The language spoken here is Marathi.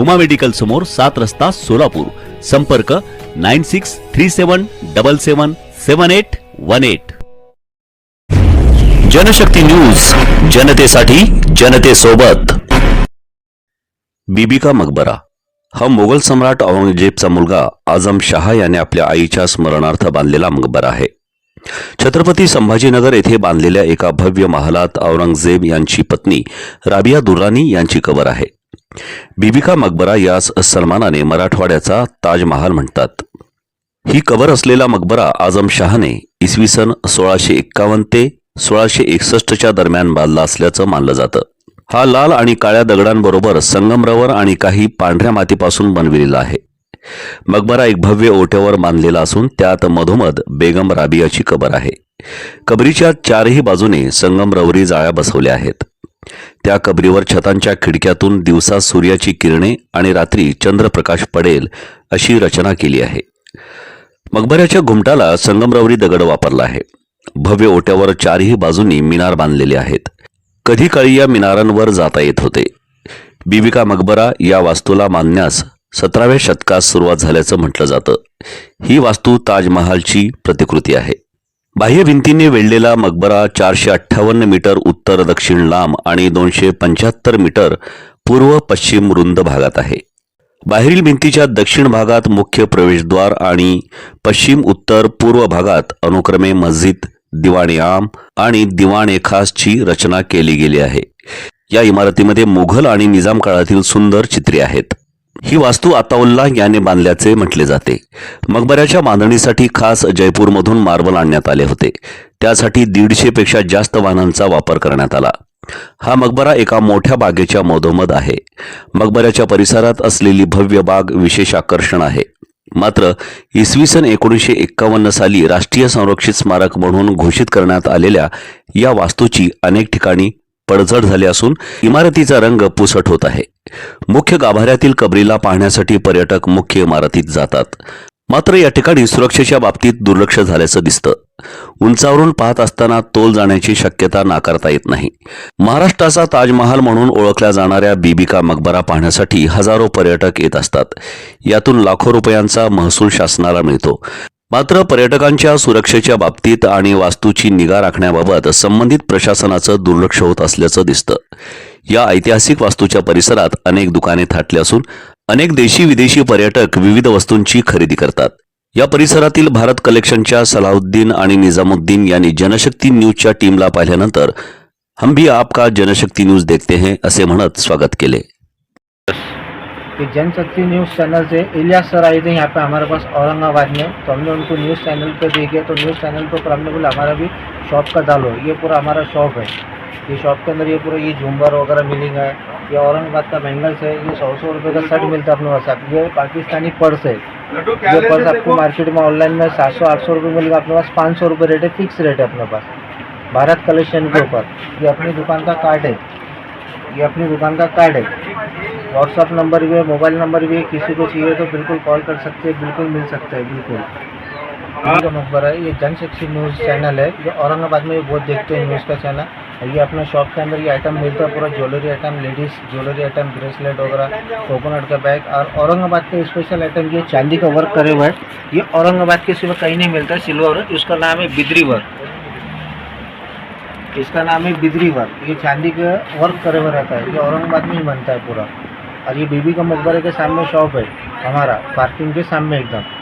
Huma medical समोर सात रस्ता सोलापूर. संपर्क nine six three seven double seven seven eight one eight. Janshakti news जनतेसाठी जनतेसोबत. बीबिका मकबरा. हा मोगल सम्राट औरंगजेबचा मुलगा आझम शहा याने आपल्या आईच्या स्मरणार्थ बांधलेला मकबरा आहे. छत्रपती संभाजीनगर येथे बांधलेल्या एका भव्य महालात औरंगजेब यांची पत्नी राबिया दुर्रानी यांची कबर आहे. बीबिका मकबरा यास सन्मानाने मराठवाड्याचा ताजमहाल म्हणतात. ही कबर असलेला मकबरा आजमशहाने इसवी सन सोळाशे एक्कावन्न ते सोळाशे एकसष्टच्या दरम्यान बांधला असल्याचं मानलं जातं. हा लाल आणि काळ्या दगडांबरोबर संगमरवर आणि काही पांढऱ्या मातीपासून बनविलेला आहे. मकबरा एक भव्य ओट्यावर बांधलेला असून त्यात मधोमध बेगम राबियाची कबर आहे. कबरीच्या चारही बाजूने संगमरवरी जाळ्या बसवल्या आहेत. त्या कबरीवर छतांच्या खिडक्यातून दिवसा सूर्याची किरणे आणि रात्री चंद्रप्रकाश पडेल अशी रचना केली आहे. मकबऱ्याच्या घुमटाला संगमरवरी दगड वापरला आहे. भव्य ओट्यावर चारही बाजूंनी मिनार बांधलेले आहेत. कधी काळी या मिनारांवर जाता येत होते. बिबिका मकबरा या वास्तूला मानण्यास सतराव्या शतकात सुरुवात झाल्याचं म्हटलं जातं. ही वास्तू ताजमहालची प्रतिकृती आहे. बाह्य भिंतीने वेढलेला मकबरा चारशे अठ्ठावन्न मीटर उत्तर दक्षिण लांब आणि दोनशे पंच्याहत्तर मीटर पूर्व पश्चिम रुंद भागात आहे. बाहेरील भिंतीच्या दक्षिण भागात मुख्य प्रवेशद्वार आणि पश्चिम उत्तर पूर्व भागात अनुक्रमे मस्जिद दिवाणे आम आणि दिवाणे खासची रचना केली गेली आहे. या इमारतीमध्ये मुघल आणि निजाम काळातील सुंदर चित्रे आहेत. ही वास्तू आताउल्ला याने बांधल्याचे म्हटले जाते. मकबऱ्याच्या बांधणीसाठी खास जयपूरमधून मार्बल आणण्यात आले होते. त्यासाठी दीडशे पेक्षा जास्त वाहनांचा वापर करण्यात आला. हा मकबरा एका मोठ्या बागेच्या मधोमध आहे. मकबऱ्याच्या परिसरात असलेली भव्य बाग विशेष आकर्षण आहे. मात्र इसवी सन एकोणीसशे एक्कावन्न साली राष्ट्रीय संरक्षित स्मारक म्हणून घोषित करण्यात आलेल्या या वास्तूची अनेक ठिकाणी पडझड झाली असून इमारतीचा रंग पुसट होत आहे. मुख्य गाभाऱ्यातील कबरीला पाहण्यासाठी पर्यटक मुख्य इमारतीत जातात. मात्र या ठिकाणी सुरक्षेच्या बाबतीत दुर्लक्ष झाल्याचं दिसतं. उंचावरून पाहत असताना तोल जाण्याची शक्यता नाकारता येत नाही. महाराष्ट्राचा ताजमहाल म्हणून ओळखल्या जाणाऱ्या बीबिका मकबरा पाहण्यासाठी हजारो पर्यटक येत असतात. यातून लाखो रुपयांचा महसूल शासनाला मिळतो. मात्र पर्यटकांच्या सुरक्षेच्या बाबतीत आणि वास्तूची निगा राखण्याबाबत संबंधित प्रशासनाचं दुर्लक्ष होत असल्याचं दिसतं. या ऐतिहासिक वास्तूच्या परिसरात अनेक दुकाने थाटली असून अनेक देशी विदेशी पर्यटक विविध वस्तूंची खरेदी करतात. या परिसरातील भारत कलेक्शनच्या सलाहुद्दीन आणि निजामुद्दीन यांनी जनशक्ती न्यूजच्या टीमला पाहिल्यानंतर हम भी आपका जनशक्ती न्यूज देखते हैं असे म्हणत स्वागत केले. कि जनशक्ति न्यूज़ चैनल से इलियास सर आए थे यहाँ पे हमारे पास औरंगाबाद में। तो हमने उनको न्यूज़ चैनल पे देखे तो न्यूज़ चैनल पे ऊपर हमने बोला हमारा भी शॉप का डालो ये पूरा हमारा शॉप है। ये शॉप के अंदर ये पूरा ये झूमर वगैरह मिलेगा ये औरंगाबाद का बैंगल्स है ये सौ सौ रुपये का शर्ट मिलता है अपने पास। आप ये पाकिस्तानी पर्स है। ये पर्स आपको मार्केट में ऑनलाइन में सात सौ आठ सौ रुपये मिलेगा अपने पास पाँच सौ रुपये रेट है फिक्स रेट है अपने पास। भारत कलेक्शन के ऊपर। ये अपनी दुकान का कार्ड है। ये अपनी दुकान का कार्ड है। व्हाट्सअप नंबर भी है मोबाइल नंबर भी है किसी को चाहिए तो बिल्कुल कॉल कर सकते हैं बिल्कुल मिल सकता है बिल्कुल। ये जो मकबरा है ये जनशक्ति न्यूज़ चैनल है जो औरंगाबाद में भी बहुत देखते हैं न्यूज़ का चैनल और ये अपना शॉप के अंदर ये आइटम मिलता है पूरा jewellery item ladies jewellery item bracelet वगैरह कोकोनट का बैग और औरंगाबाद का स्पेशल आइटम ये चांदी का वर्क करे हुआ है। ये औरंगाबाद के सिवा कहीं नहीं मिलता है सिल्वर इसका नाम है बिदरी वर्क इसका नाम है बिदरी वर्क ये चांदी का वर्क करे हुआ रहता है ये औरंगाबाद में ही बनता है पूरा। और ये बीबी का मकबरे के सामने शॉप है हमारा पार्किंग के सामने एकदम।